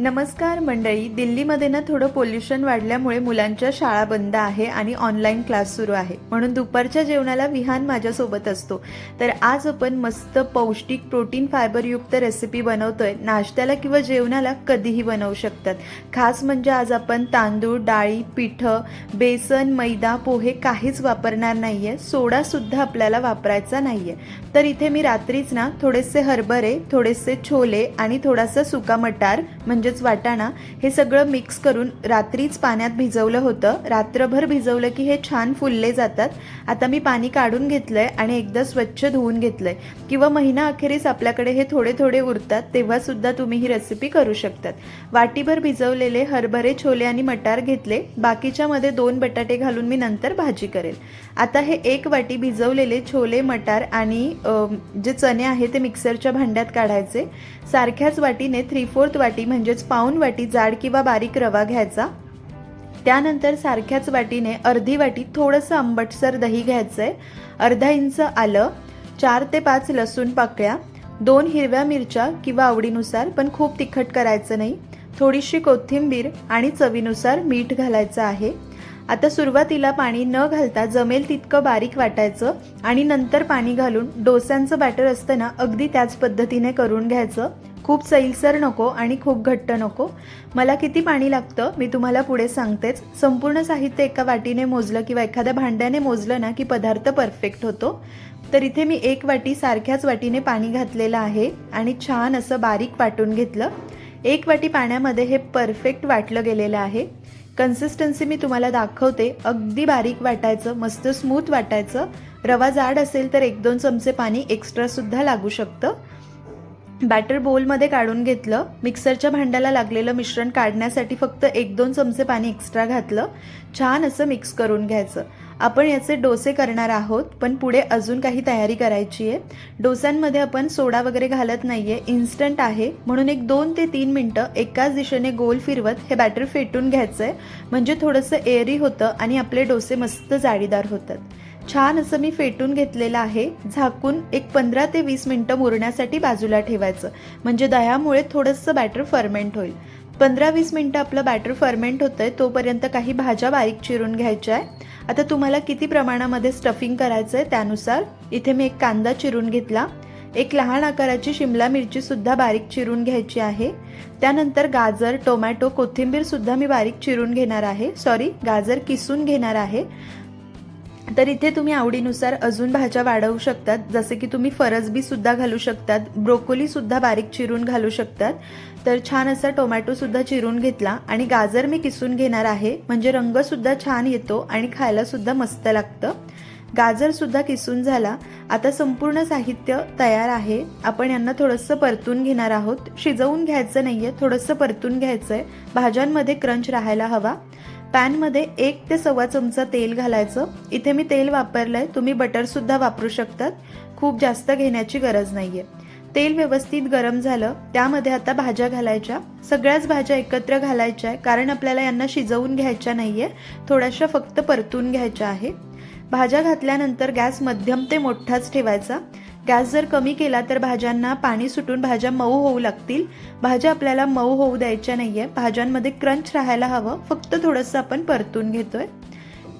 नमस्कार मंडळी दिल्लीमध्ये ना थोडं पोल्युशन वाढल्यामुळे मुलांच्या शाळा बंद आहे आणि ऑनलाईन क्लास सुरू आहे. म्हणून दुपारच्या जेवणाला विहान माझ्यासोबत असतो. तर आज आपण मस्त पौष्टिक प्रोटीन फायबरयुक्त रेसिपी बनवतोय. नाश्त्याला किंवा जेवणाला कधीही बनवू शकतात. खास म्हणजे आज आपण तांदूळ डाळी पिठं बेसन मैदा पोहे काहीच वापरणार नाहीये. सोडासुद्धा आपल्याला वापरायचा नाहीये. तर इथे मी रात्रीच ना थोडेसे हरभरे थोडेसे छोले आणि थोडासा सुका मटार म्हणजे म्हणजेच वाटाणा हे सगळं मिक्स करून रात्रीच पाण्यात भिजवलं होतं. रात्रभर भिजवलं की हे छान फुलले जातात. आता मी पाणी काढून घेतलंय आणि एकदा स्वच्छ धुवून घेतलंय. किंवा महिना अखेरीस आपल्याकडे हे थोडे थोडे उरतात तेव्हा सुद्धा तुम्ही ही रेसिपी करू शकतात. वाटीभर भिजवलेले हरभरे छोले आणि मटार घेतले. बाकीच्या मध्ये दोन बटाटे घालून मी नंतर भाजी करेल. आता हे एक वाटी भिजवलेले छोले मटार आणि जे चणे आहे ते मिक्सरच्या भांड्यात काढायचे. सारख्याच वाटीने थ्री फोर्थ वाटी म्हणजे म्हणजेच पाऊन वाटी जाड किंवा बारीक रवा घ्यायचा. त्यानंतर सारख्याच वाटीने अर्धी वाटी थोडंसं आंबटसर दही घ्यायचं आहे अर्धा इंच आलं चार ते पाच लसूण पाकळ्या दोन हिरव्या मिरच्या किंवा आवडीनुसार पण खूप तिखट करायचं नाही. थोडीशी कोथिंबीर आणि चवीनुसार मीठ घालायचं आहे. आता सुरुवातीला पाणी न घालता जमेल तितकं बारीक वाटायचं आणि नंतर पाणी घालून डोस्यांचं बॅटर असतं ना अगदी त्याच पद्धतीने करून घ्यायचं. खूप सैलसर नको आणि खूप घट्ट नको. मला किती पाणी लागतं मी तुम्हाला पुढे सांगतेच. संपूर्ण साहित्य एका वाटीने मोजलं किंवा एखाद्या भांड्याने मोजलं ना की पदार्थ परफेक्ट होतो. तर इथे मी एक वाटी सारख्याच वाटीने पाणी घातलेलं आहे आणि छान असं बारीक वाटून घेतलं. एक वाटी पाण्यामध्ये हे परफेक्ट वाटलं गेलेलं आहे. कन्सिस्टन्सी मी तुम्हाला दाखवते. अगदी बारीक वाटायचं मस्त स्मूथ वाटायचं. रवा जाड असेल तर एक दोन चमचे पाणी एक्स्ट्रासुद्धा लागू शकतं. बॅटर बोलमध्ये काढून घेतलं मिक्सरच्या भांड्याला लागलेलं मिश्रण काढण्यासाठी फक्त एक दोन चमचे पाणी एक्स्ट्रा घातलं छान असं मिक्स करून घ्यायचं. आपण याचे डोसे करणार आहोत पण पुढे अजून काही तयारी करायची आहे. डोस्यांमध्ये आपण सोडा वगैरे घालत नाही आहे इन्स्टंट आहे. म्हणून एक दोन ते तीन मिनटं एकाच दिशेने गोल फिरवत हे बॅटर फेटून घ्यायचं आहे म्हणजे थोडंसं एअरी होतं आणि आपले डोसे मस्त जाळीदार होतात. छान असं मी फेटून घेतलेलं आहे. झाकून एक पंधरा ते वीस मिनटं मुरण्यासाठी बाजूला ठेवायचं. म्हणजे दह्यामुळे थोडंसं बॅटर फर्मेंट होईल. पंधरा वीस मिनटं आपलं बॅटर फर्मेंट होतं आहे तोपर्यंत काही भाज्या बारीक चिरून घ्यायच्या आहे आता तुम्हाला किती प्रमाणामध्ये स्टफिंग करायचं आहे त्यानुसार इथे मी एक कांदा चिरून घेतला. एक लहान आकाराची शिमला मिरचीसुद्धा बारीक चिरून घ्यायची आहे. त्यानंतर गाजर टोमॅटो कोथिंबीरसुद्धा मी बारीक चिरून घेणार आहे. सॉरी गाजर किसून घेणार आहे. तर इथे तुम्ही आवडीनुसार अजून भाज्या वाढवू शकतात. जसे की तुम्ही फरसबी सुद्धा घालू शकतात. ब्रोकोली सुद्धा बारीक चिरून घालू शकतात. तर छान असा टोमॅटो सुद्धा चिरून घेतला. आणि गाजर मी किसून घेणार आहे. म्हणजे रंग सुद्धा छान येतो आणि खायला सुद्धा मस्त लागतं. गाजर सुद्धा किसून झाला. आता संपूर्ण साहित्य तयार आहे. आपण यांना थोडंसं परतून घेणार आहोत. शिजवून घ्यायचं नाहीये. थोडंसं परतून घ्यायचंय. भाज्यांमध्ये क्रंच राहायला हवा. पॅनमध्ये एक ते सव्वा चमचा तेल घालायचं. इथे मी तेल वापरलंय तुम्ही बटरसुद्धा वापरू शकतात. खूप जास्त घेण्याची गरज नाहीये. तेल व्यवस्थित गरम झालं त्यामध्ये आता भाज्या घालायच्या. सगळ्याच भाज्या एकत्र घालायच्या आहे कारण आपल्याला यांना शिजवून घ्यायच्या नाहीये. थोड्याशा फक्त परतून घ्यायच्या आहे. भाज्या घातल्यानंतर गॅस मध्यम ते मोठाच ठेवायचा. गॅस जर कमी केला तर भाज्यांना पाणी सुटून भाज्या मऊ होऊ लागतील. भाज्या आपल्याला मऊ होऊ द्यायच्या नाहीये. भाज्यांमध्ये क्रंच राहायला हवं. फक्त थोडंसं आपण परतून घेतोय.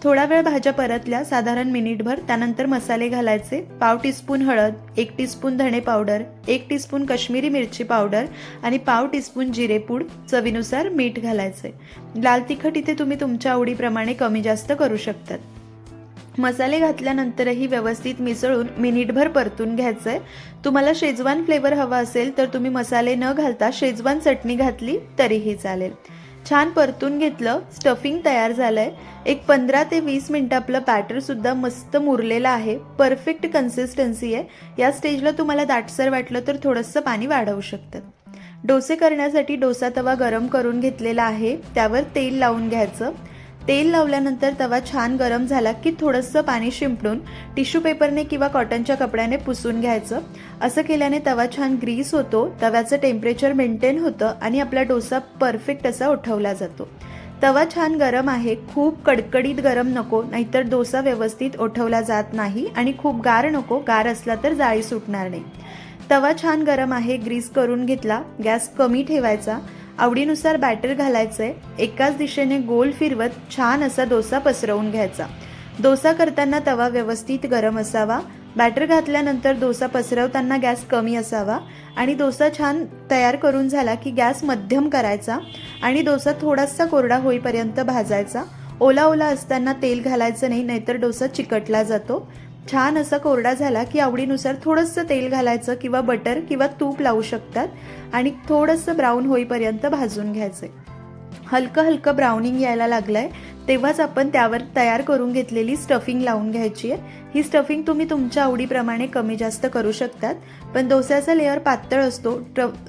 थोडा वेळ भाज्या परतल्या साधारण मिनिटभर. त्यानंतर मसाले घालायचे. पाव टीस्पून हळद एक टीस्पून धणे पावडर एक टीस्पून कश्मीरी मिरची पावडर आणि पाव टीस्पून जिरेपूड चवीनुसार मीठ घालायचे लाल तिखट इथे तुम्ही तुमच्या आवडीप्रमाणे कमी जास्त करू शकतात. मसाले घातल्यानंतरही व्यवस्थित मिसळून मिनिटभर परतून घ्यायचंय. तुम्हाला शेजवान फ्लेवर हवा असेल तर तुम्ही मसाले न घालता शेजवान चटणी घातली तरीही चालेल. छान परतून घेतलं स्टफिंग तयार झालंय. एक पंधरा ते वीस मिनटं आपलं बॅटर सुद्धा मस्त मुरलेलं आहे. परफेक्ट कन्सिस्टन्सी आहे. या स्टेजला तुम्हाला दाटसर वाटलं तर थोडंसं पाणी वाढवू शकतं. डोसे करण्यासाठी डोसा तवा गरम करून घेतलेला आहे. त्यावर तेल लावून घ्यायचं. तेल लावल्यानंतर तवा छान गरम झाला की थोडंसं पाणी शिंपडून टिश्यू पेपरने किंवा कॉटनच्या कपड्याने पुसून घ्यायचं. असं केल्याने तवा छान ग्रीस होतो तव्याचं टेम्परेचर मेंटेन होतं आणि आपला डोसा परफेक्ट असा उठवला जातो. तवा छान गरम आहे खूप कडकडीत गरम नको नाहीतर डोसा व्यवस्थित ओठवला जात नाही आणि खूप गार नको गार असला तर जाळी सुटणार नाही. तवा छान गरम आहे ग्रीस करून घेतला गॅस कमी ठेवायचा आवडीनुसार बॅटर घालायचं आहे एकाच दिशेने गोल फिरवत छान असा डोसा पसरवून घ्यायचा. डोसा करताना तवा व्यवस्थित गरम असावा. बॅटर घातल्यानंतर डोसा पसरवताना गॅस कमी असावा. आणि डोसा छान तयार करून झाला की गॅस मध्यम करायचा आणि डोसा थोडासा कोरडा होईपर्यंत भाजायचा. ओला ओला असताना तेल घालायचं नाही नाहीतर डोसा चिकटला जातो. छान असा कोरडा झाला की आवडीनुसार थोडंसं तेल घालायचं किंवा बटर किंवा तूप लावू शकतात आणि थोडंसं ब्राऊन होईपर्यंत भाजून घ्यायचं हलकं हलकं ब्राउनिंग यायला लागलंय. तेव्हाच आपण त्यावर तयार करून घेतलेली स्टफिंग लावून घ्यायची आहे. ही स्टफिंग तुम्ही तुमच्या आवडीप्रमाणे कमी जास्त करू शकतात. पण डोस्याचा लेअर पातळ असतो.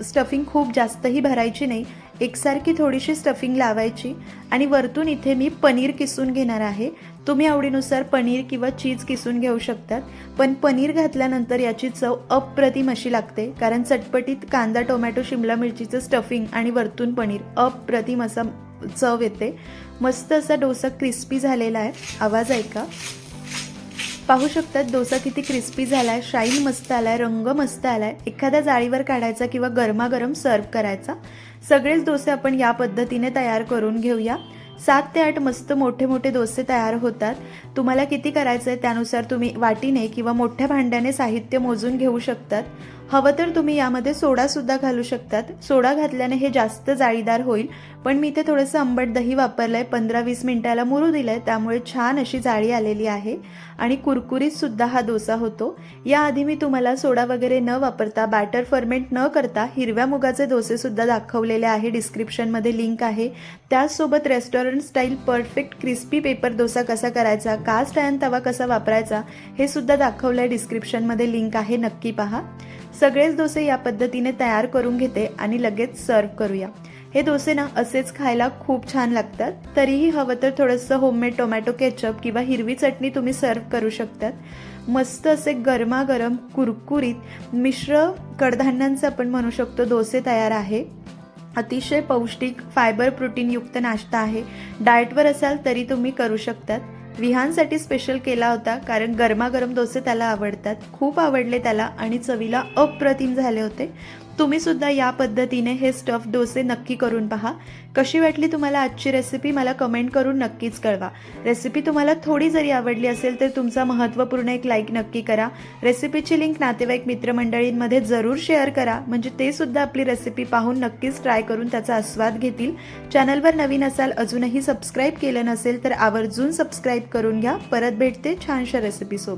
स्टफिंग खूप जास्तही भरायची नाही. एकसारखी थोडीशी स्टफिंग लावायची. आणि वरतून इथे मी पनीर किसून घेणार आहे. तुम्ही आवडीनुसार पनीर किंवा चीज किसून घेऊ शकतात पण पनीर घातल्यानंतर याची चव अप्रतिम अशी लागते कारण चटपटीत कांदा टोमॅटो शिमला मिरचीचं स्टफिंग आणि वरतून पनीर अप्रतिम असा चव येते. मस्त असा डोसा क्रिस्पी झालेला आहे. आवाज ऐका. पाहू शकतात डोसा किती क्रिस्पी झाला आहे शाईन मस्त आलाय रंग मस्त आलाय. एखाद्या जाळीवर काढायचा किंवा गरमागरम सर्व करायचा. सगळेच डोसे आपण या पद्धतीने तयार करून घेऊया. सात ते आठ मस्त मोठे मोठे डोसे तयार होतात. तुम्हाला किती करायचं आहे त्यानुसार तुम्ही वाटीने किंवा मोठ्या भांड्याने साहित्य मोजून घेऊ शकतात. हवं तर तुम्ही यामध्ये सोडासुद्धा घालू शकतात. सोडा घातल्याने हे जास्त जाळीदार होईल. पण मी इथे थोडंसं आंबट दही वापरलं आहे पंधरा वीस मिनिटाला मुरू दिलं आहे त्यामुळे छान अशी जाळी आलेली आहे. आणि कुरकुरीतसुद्धा हा डोसा होतो. याआधी मी तुम्हाला सोडा वगैरे न वापरता बॅटर फर्मेंट न करता हिरव्या मुगाचे डोसेसुद्धा दाखवलेले आहे. डिस्क्रिप्शनमध्ये लिंक आहे. त्याचसोबत restaurant style perfect crispy paper dosa कसा करायचा कास्ट आयन तवा कसा वापरायचा हे सुद्धा दाखवलं आहे डिस्क्रिप्शनमध्ये लिंक आहे. नक्की पहा. सगळेच डोसे या पद्धतीने तयार करून घेते आणि लगेच सर्व करूया. हे डोसे ना असेच खायला खूप छान लागतात. तरीही हवं तर थोडंसं होममेड टोमॅटो केचप किंवा हिरवी चटणी तुम्ही सर्व करू शकतात. मस्त असे गरमागरम कुरकुरीत मिश्र कडधान्यांचं आपण म्हणू शकतो डोसे तयार आहे. अतिशय पौष्टिक फायबर प्रोटीनयुक्त नाश्ता आहे. डाएटवर असाल तरी तुम्ही करू शकतात. विहानसाठी स्पेशल केला होता कारण गरमागरम डोसे त्याला आवडतात. खूप आवडले त्याला आणि चवीला अप्रतिम झाले होते. तुम्ही सुद्धा या पद्धतीने हे स्टफ डोसे नक्की करून पहा. कशी वाटली तुम्हाला आजची रेसिपी मला कमेंट करून नक्कीच कळवा. रेसिपी तुम्हाला थोडी जरी आवडली असेल तर तुमचा महत्त्वपूर्ण एक लाईक नक्की करा. रेसिपीची लिंक नातेवाईक मित्रमंडळींमध्ये जरूर शेअर करा. म्हणजे ते सुद्धा आपली रेसिपी पाहून नक्कीच ट्राय करून त्याचा आस्वाद घेतील. चॅनलवर नवीन असाल अजूनही सबस्क्राईब केलं नसेल तर आवर्जून सबस्क्राईब करून घ्या. परत भेटते छानशा रेसिपीसोबत